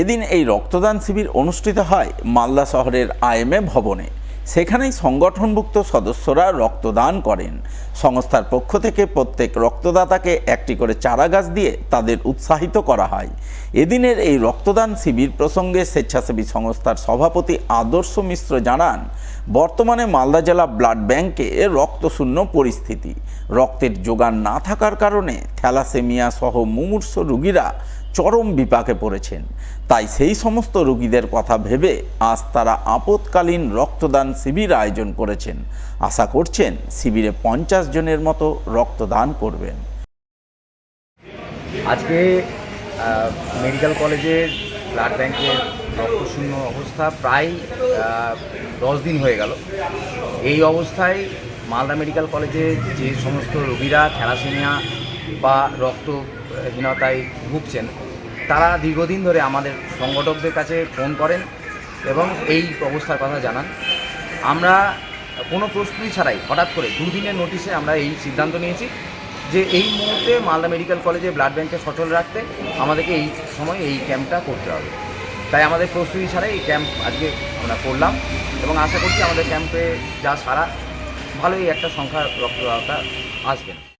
এদিন এই রক্তদান শিবির অনুষ্ঠিত হয় মালদা শহরের আইএমএ ভবনে। সেখানেই সংগঠনভুক্ত সদস্যরা রক্তদান করেন। সংস্থার পক্ষ থেকে প্রত্যেক রক্তদাতাকে একটি করে চারা গাছ দিয়ে তাদের উৎসাহিত করা হয়। এদিনের এই রক্তদান শিবির প্রসঙ্গে স্বেচ্ছাসেবী সংস্থার সভাপতি আদর্শ মিশ্র জানান, বর্তমানে মালদা জেলা ব্লাড ব্যাংকে রক্তশূন্য পরিস্থিতি। রক্তের যোগান না থাকার কারণে থ্যালাসেমিয়া সহ মুমূর্ষ রোগীরা চরম বিপাকে পড়েছেন। তাই সেই সমস্ত রোগীদের কথা ভেবে আজ তারা আপৎকালীন রক্তদান শিবির আয়োজন করেছেন। আশা করছেন শিবিরে পঞ্চাশ জনের মতো রক্তদান করবেন। আজকে মেডিকেল কলেজের ব্লাড ব্যাংকের রক্তশূন্য অবস্থা প্রায় দশ দিন হয়ে গেল। এই অবস্থায় মালদা মেডিকেল কলেজে যে সমস্ত রোগীরা থ্যালাসেমিয়া বা রক্তহীনতায় ভুগছেন, তারা দীর্ঘদিন ধরে আমাদের সংগঠকদের কাছে ফোন করেন এবং এই অবস্থার কথা জানান। আমরা কোনো প্রস্তুতি ছাড়াই হঠাৎ করে দুদিনের নোটিশে আমরা এই সিদ্ধান্ত নিয়েছি যে এই মুহূর্তে মালদা মেডিকেল কলেজে ব্লাড ব্যাংককে সচল রাখতে আমাদেরকে এই সময় এই ক্যাম্পটা করতে হবে। তাই আমাদের প্রস্তুতি ছাড়াই এই ক্যাম্প আজকে আমরা করলাম এবং আশা করছি আমাদের ক্যাম্পে যা সারা ভালোই একটা সংখ্যা রক্তদাতা আসবেন।